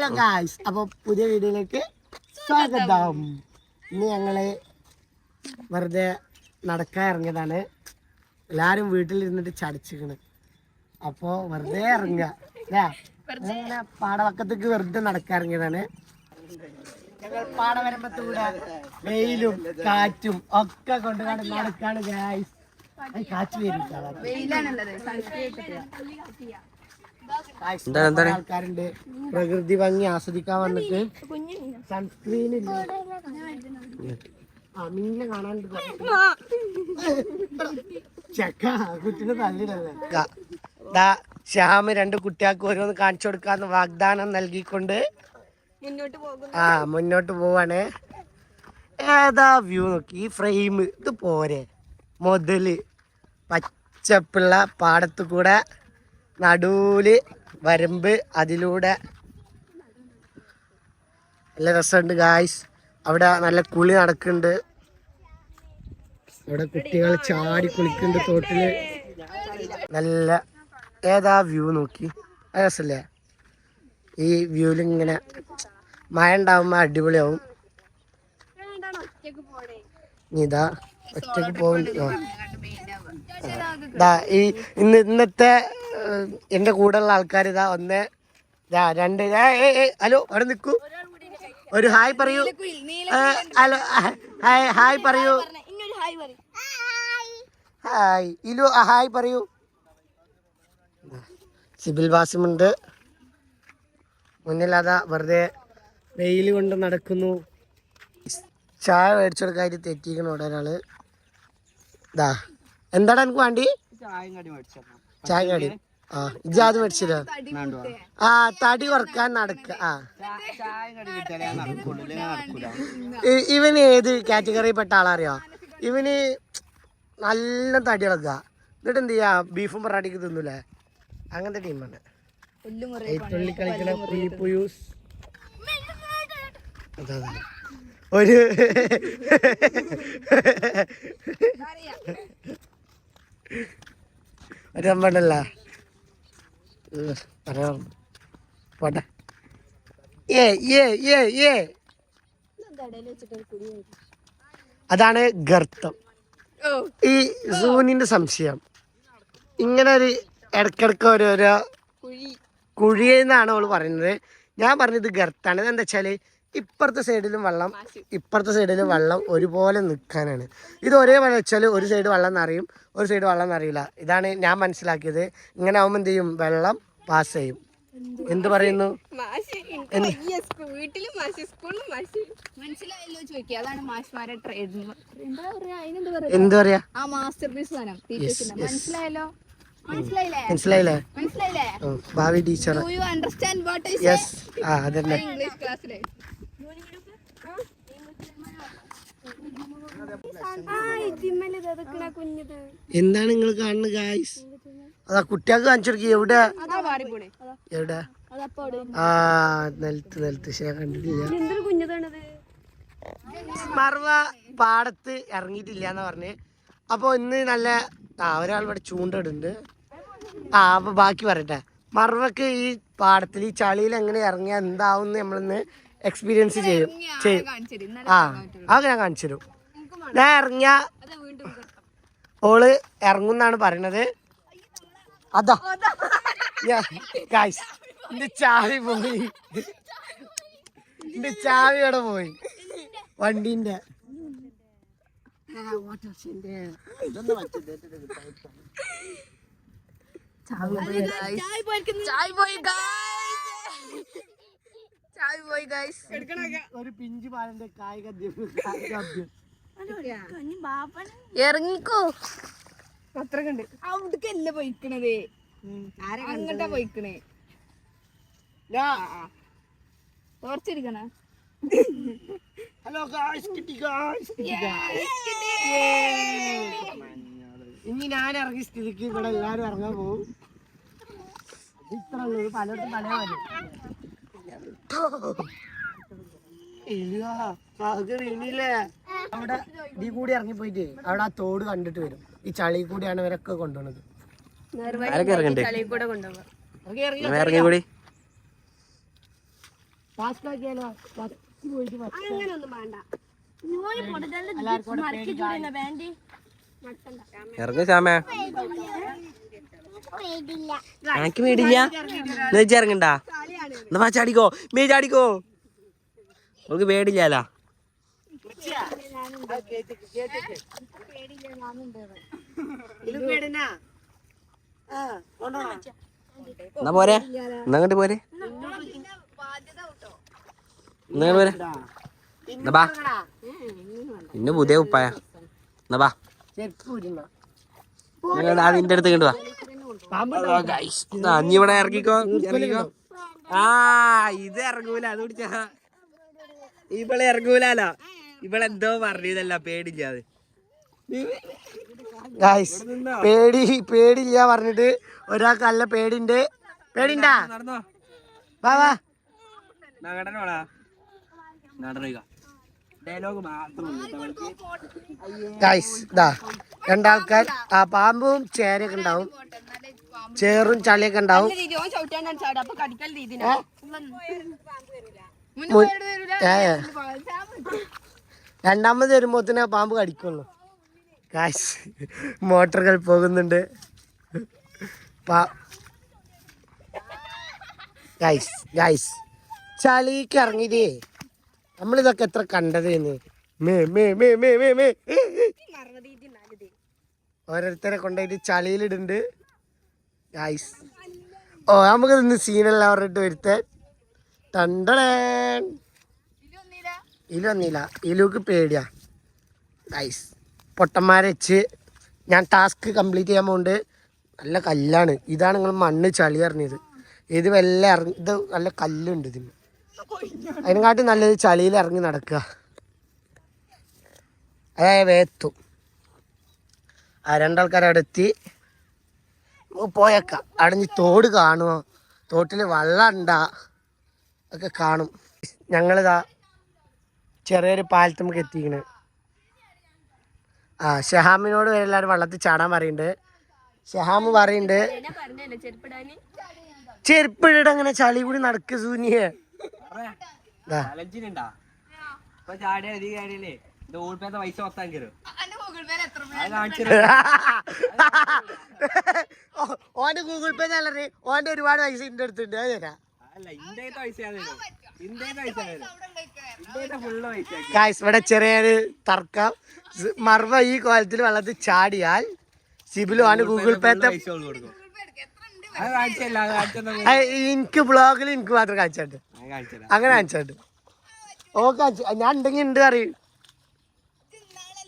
Hello guys അപ്പോൾ പുതിയ വീഡിയോയിലേക്ക് സ്വാഗതം. ഇന്ന് ഞങ്ങൾ വെറുതെ നടക്കാൻ ഇറങ്ങിയതാണ്. എല്ലാരും വീട്ടിലിരുന്നിട്ട് ചടച്ചിക്കണ് അപ്പോൾ വെറുതെ ഇറങ്ങുക അല്ലേ? പാടവക്കത്തേക്ക് വെറുതെ നടക്കാൻ ഇറങ്ങിയതാണ്. ഞങ്ങൾ പാടവരമ്പത്തൂടെ വെയിലും കാറ്റും ഒക്കെ കണ്ട് നടക്കാണ് ഗായ്സ് കാറ്റ് വരും ആൾക്കാരുണ്ട്. പ്രകൃതി ഭംഗി ആസ്വദിക്കാൻ വന്നിട്ട് സൺസ്ക്രീൻ ഇല്ല? ആ മീനെ കാണാണ്ട് ചെക്ക കുട്ടിനെ തല്ലിടല്ലേ? ദാ ശ്യാമ് രണ്ട് കുട്ടികൾക്ക് ഓരോന്ന് കാണിച്ചു കൊടുക്കാന്ന് വാഗ്ദാനം നൽകിക്കൊണ്ട് ആ മുന്നോട്ട് പോവാണ്. ഏതാ വ്യൂ നോക്കി ഈ ഫ്രെയിം ഇത് പോരെ. മുതൽ പച്ചപ്പിള്ള പാടത്ത് കൂടെ നടുവിൽ വരമ്പ് അതിലൂടെ. നല്ല രസമുണ്ട് ഗായ്സ് അവിടെ നല്ല കുളി നടക്കുന്നുണ്ട്. അവിടെ കുട്ടികൾ ചാടി കുളിക്കുന്നുണ്ട് തോട്ടിൽ. നല്ല ഏതാ വ്യൂ നോക്കി? രസല്ലേ ഈ വ്യൂവിൽ ഇങ്ങനെ മഴ ഉണ്ടാവുമ്പോ അടിപൊളിയാവും. ഇതാ ഒറ്റയ്ക്ക് പോകുന്നുണ്ട് ദാ ഈ ഇന്ന് ഇന്നത്തെ എന്റെ കൂടെ ഉള്ള ആൾക്കാർ ഇതാ ഒന്ന് ദാ രണ്ട് ഹലോ അവിടെ നിൽക്കൂ. ഒരു ഹായ് പറയൂ. ഹലോ ഹായ് ഹായ് പറയൂ. ഹായ് ഇലു ഹായ് പറയൂ. സിബിൽ വാസിമുണ്ട്. മുന്നിൽ അതാ വെറുതെ വെയിൽ കൊണ്ട് നടക്കുന്നു. ചായ മേടിച്ചു ഇവിടെ ഒരാൾ. ഇതാ എന്താണ് എനിക്ക് വേണ്ടി? ചായ കടി ആ ഇജാത് മേടിച്ചില്ല? ആ തടി കുറയ്ക്കാൻ നടക്ക. ആ. ഇവന് ഏത് കാറ്റഗറി പെട്ട ആളറിയോ? ഇവന് നല്ല തടി ഇളക്കുക. എന്നിട്ട് എന്ത് ചെയ്യാ? ബീഫും പൊറാട്ടിക്ക് തിന്നൂലേ? അങ്ങനത്തെ ടീമാണ്. തുള്ളി കളിക്കണ പുലിപ്പുയൂസ്. അതാ അതാ. ഒരു ഒരു പാടല്ല പറയാം. പോട്ടെ. ഏ ഏ ഏ ഏ. അതാണ് ഗർത്തം. ഈ സൂനിന്റെ സംശയം. ഇങ്ങനെ ഒരു ഇടക്കിടക്ക് ഓരോരോ കുഴി. കുഴിയെന്നാണ് അവൾ പറയുന്നത്. ഞാൻ പറഞ്ഞത് ഗർത്താണ് എന്താ വെച്ചാൽ ഇപ്പുറത്തെ സൈഡിലും വെള്ളം ഇപ്പുറത്തെ സൈഡിലും വെള്ളം ഒരുപോലെ നിൽക്കാനാണ്. ഇത് ഒരേപോലെ വെച്ചാൽ ഒരു സൈഡ് വെള്ളം നിറയും ഒരു സൈഡ് വെള്ളം നിറയില്ല. ഇതാണ് ഞാൻ മനസ്സിലാക്കിയത്. ഇങ്ങനെ ആവുമ്പോൾ എന്ത് ചെയ്യും? വെള്ളം പാസ് ചെയ്യും. എന്ത് പറയുന്നു? എന്താ? പറയാ? മനസ്സിലായല്ലോ? മനസ്സിലായില്ലേ? മനസ്സിലായില്ലേ? മനസ്സിലായില്ലേ? ഉം, ഭാവി teacher do understand what I yes ആ അതന്നെ. ഇംഗ്ലീഷ് ക്ലാസ്സിലെ കുഞ്ഞത് എന്താണ് നിങ്ങൾ കാണുന്നത് ഗായ്സ് അതാ കുട്ടികൾക്ക് കാണിച്ചു എവിടെ? എവിടെ? ആ നിലത്ത് നിലത്ത്. കണ്ടിട്ടില്ല. മറവ പാടത്ത് ഇറങ്ങിയിട്ടില്ല എന്ന് പറഞ്ഞ്. അപ്പോൾ ഇന്ന് നല്ല ആ ഒരാൾ ഇവിടെ ചൂണ്ടിടുന്നുണ്ട് ആ അപ്പോൾ ബാക്കി പറയട്ടെ. മറവക്ക് ഈ പാടത്തിൽ ഈ ചളിയിൽ എങ്ങനെ ഇറങ്ങിയാൽ എന്താവും നമ്മളിന്ന് എക്സ്പീരിയൻസ് ചെയ്യും. ചെയ്യും. ആ അതൊക്കെ ഞാൻ കാണിച്ചു തരും ഞാൻ ഇറങ്ങിയ അതാ വീണ്ടും ഓൾ ഇറങ്ങുന്നാണ് പറയണത്. അതാ. ഗായ്സ് എന്റെ ചാവി പോയി. എന്റെ ചാവി ഇവിടെ പോയി. വണ്ടിന്റെ. ചായ് പോയി ചായ് പോയി ഗൈസ് ഒരു പിഞ്ചു പാലിന്റെ കായിക ഇറങ്ങിക്കോ അത്ര കണ്ട് അല്ല പോയിക്കണത്? അങ്ങട്ടാ പോയിക്കണേ. തോർച്ചിരിക്കണ ഹലോ ഗായ്സ് കിട്ടി ഗായ്സ് ഇനി ഞാൻ ഇറങ്ങി സ്ഥിതിക്ക് ഇവിടെ എല്ലാരും ഇറങ്ങാൻ പോകും ഇത്ര പലർക്കും പല കാര്യം ഇനിയില്ലേ അവിടെ ഇതി കൂടി ഇറങ്ങി പോയിട്ടേ അവിടെ ആ തോട് കണ്ടിട്ട് വരും. ഈ ചളി കൂടിയാണ് ഇവരൊക്കെ കൊണ്ടുപോണത്. ആരൊക്കെ ഇറങ്ങണ്ടേ? കൂടി. ഇറങ്ങ. ശ്യാമേ. എനിക്ക് മേടില്ല ഇറങ്ങണ്ട. എന്നാ ചാടിക്കോ. മേ ചാടിക്കോ? ആ, കൊണ്ടുപോണോ? എന്നാ പോരെ? എന്നാ അങ്ങോട്ട് പോരെ? എന്നാ പോരെ? എന്നാ പിന്നെ പുതിയ ഉപ്പായ. എന്നാ ബാ. അതിന്റെ അടുത്ത് കണ്ടു വാ. ഇവിടെ ഇറങ്ങിക്കോ ഇറങ്ങിക്കോ. ആ ഇത് ഇറങ്ങൂല അത് പിടിച്ച ഇവളെ ഇവിടെ ഇവളെന്തോ പറഞ്ഞതല്ല ഗായ്സ് പേടി പേടില്ല പറഞ്ഞിട്ട് ഒരാൾക്ക് നല്ല പേടിണ്ട് പേടിണ്ടാ വാ ഇതാ രണ്ടാൾക്കാർ ആ പാമ്പും ചേരയൊക്കെ ഉണ്ടാവും. ചേറും ചളിയൊക്കെ ഉണ്ടാവും. രണ്ടാമത് വരുമ്പോത്തിന് പാമ്പ് കടിക്കുള്ളൂ. കാശ് മോട്ടറുകൾ പോകുന്നുണ്ട്. ചളിക്ക് ഇറങ്ങിയതേ. നമ്മളിതൊക്കെ എത്ര കണ്ടതേന്ന്. മേ മേ മേ മേ മേ മേ. ഓരോരുത്തരെ കൊണ്ടുപോയിട്ട് ചളിയിലിടുന്നുണ്ട്. ഗായ്സ് ഓ നമുക്ക് ഇന്ന് സീനെല്ലാം പറഞ്ഞിട്ട് വരുത്താൻ ടണ്ടടേൻ ഇലു വന്നില്ല ഇലുക്ക് പേടിയാ. ഗൈസ് പൊട്ടന്മാരെ വെച്ച് ഞാൻ ടാസ്ക് കംപ്ലീറ്റ് ചെയ്യാൻ പോകുന്നുണ്ട് നല്ല കല്ലാണ്. ഇതാണ് നിങ്ങൾ മണ്ണ് ചളി അറിഞ്ഞത്. ഇത് വല്ല ഇറങ്ങി ഇത് നല്ല കല്ലുണ്ട് ഇതിന്. അതിനെക്കാട്ടി നല്ലത് ചളിയിൽ ഇറങ്ങി നടക്കുക. അതായത് വേത്തു. ആ രണ്ടാൾക്കാരവിടെ എത്തി. പോയേക്കാം. അടഞ്ഞ് തോട് കാണുമോ തോട്ടിൽ വള്ളണ്ട ഒക്കെ കാണും. ഞങ്ങളിതാ ചെറിയൊരു പാലത്ത് നമുക്ക് എത്തിക്കണ്. ആ ഷഹാമിനോട് വരെ എല്ലാവരും വള്ളത്തിൽ ചാടാൻ പറയുന്നുണ്ട് ഷഹാമ് പറയുന്നുണ്ട് ചെരുപ്പിടിട്ട് അങ്ങനെ ചളി കൂടി നടക്ക് സൂനിയെ. ചാടിയ പൈസ മൊത്തം ഓന്റെ ഗൂഗിൾ പേ നല്ല ഓന്റെ ഒരുപാട് പൈസ ഇന്റെ അടുത്തുണ്ട്. അത് തരാം. ഗായ്സ് ഇവിടെ ചെറിയൊരു തർക്കം. മർവ ഈ കോലത്തിൽ വെള്ളത്തിൽ ചാടിയാൽ സിബിലു ആണ് ഗൂഗിൾ ആ, എനിക്ക് ബ്ലോഗിൽ എനിക്ക് മാത്രം കാണിച്ചിട്ടുണ്ട് അങ്ങനെ കാണിച്ചിട്ടുണ്ട് ഓ കാണിച്ചു. ഞാൻ ഉണ്ടെങ്കിൽ ഉണ്ട് അറിയും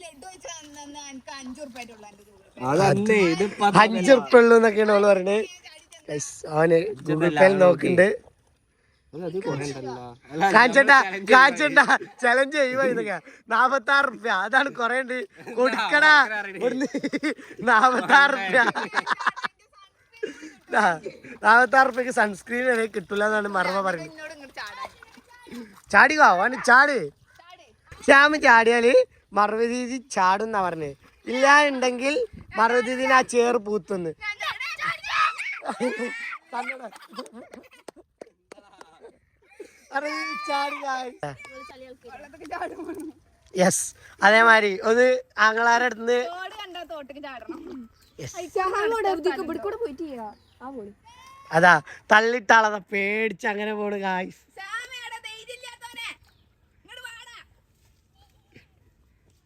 ലഡു വെച്ചാൽ എനിക്ക് അഞ്ചു ഉറുപ്പായിട്ടുള്ള എന്റെ ഗൂഗിൾ അതന്നെ ഇത് അഞ്ച് ഉറുപ്പ ഉള്ളൂ എന്നൊക്കെയാണ് ഓൾ പറയുന്നത് Guys, അവന് ഗൂഗിൾ പേ നോക്കുന്നുണ്ട് കാഞ്ചണ്ട ചലഞ്ച് ചെയ്യുമ്പോ ഇതൊക്കെ നാപ്പത്തി ആറ് റുപ്യ അതാണ് കൊറേ ഉണ്ട്. കൊടുക്കടാ. നാപ്പത്തി ആറ് റുപ്യ നാപ്പത്തി ആറ് റുപ്യക്ക് സൺസ്ക്രീൻ വരെ കിട്ടൂല എന്നാണ് മർമ്മ പറയുന്നത്. ചാടിക്കോ? അവന് ചാട്. ശ്യാമ ചാടിയാൽ മറവതീതി ചാടും എന്നാ പറഞ്ഞത് ഇല്ല ഉണ്ടെങ്കിൽ മറുതിന് ആ ചേർ പൂത്തുന്ന് യെസ് അതേമാതിരി. ഒന്ന് ആങ്ങളാരുടെ അടുത്ത് അതാ തള്ളിട്ടാളതാ പേടിച്ച് അങ്ങനെ പോണ് ഗായ്സ്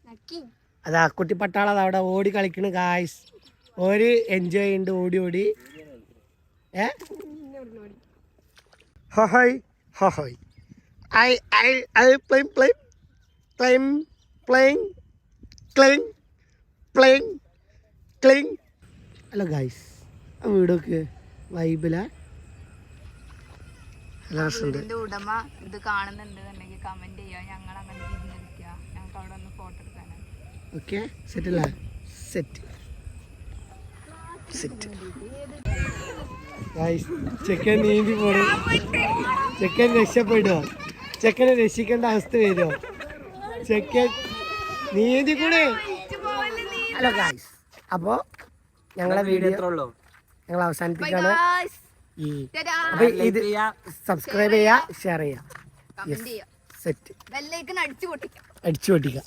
നക്കി. അതാ കുട്ടി പട്ടാളത് അവിടെ ഓടി കളിക്കണ് ഗായ്സ് ഒരു എൻജോയ് ഉണ്ട് ഓടി ഓടി. ഏ? Hi hi I I I പ്ലെയിം പ്ലെയിം. പ്ലെയിം പ്ലെയിം ക്ലിങ് പ്ലെയിം ക്ലിങ്. ഹലോ ഗായ്സ് ആ വീടൊക്കെ വൈബില ഉടമ ഇത് കാണുന്നുണ്ട് എന്നുണ്ടെങ്കിൽ കമന്റ് ചെയ്യുക. ഞങ്ങൾ അങ്ങനെ ഞങ്ങൾക്ക് അവിടെ ഒന്ന് ഫോട്ടോ ഓക്കെ സെറ്റല്ല സെറ്റ് സെറ്റ് ചെക്കൻ നീന്തി പോണു. ചെക്കൻ രക്ഷപ്പെടുമോ ചെക്കനെ രക്ഷിക്കേണ്ട അവസ്ഥ വരുമോ ചെക്കൻ നീന്തി കൂടെ. ഹലോ ഗായ്സ് അപ്പോൾ ഞങ്ങളെ വീഡിയോ ഞങ്ങൾ അവസാനിപ്പിക്കാണ് ഈ Ta-da! ഇത് സബ്സ്ക്രൈബ് ചെയ്യുക ഷെയർ ചെയ്യുക കമന്റ് ചെയ്യാം. സെറ്റ് ബെല്ലൈക്കൺ അടിച്ചു പൊട്ടിക്കാം. അടിച്ചു പൊട്ടിക്കാം.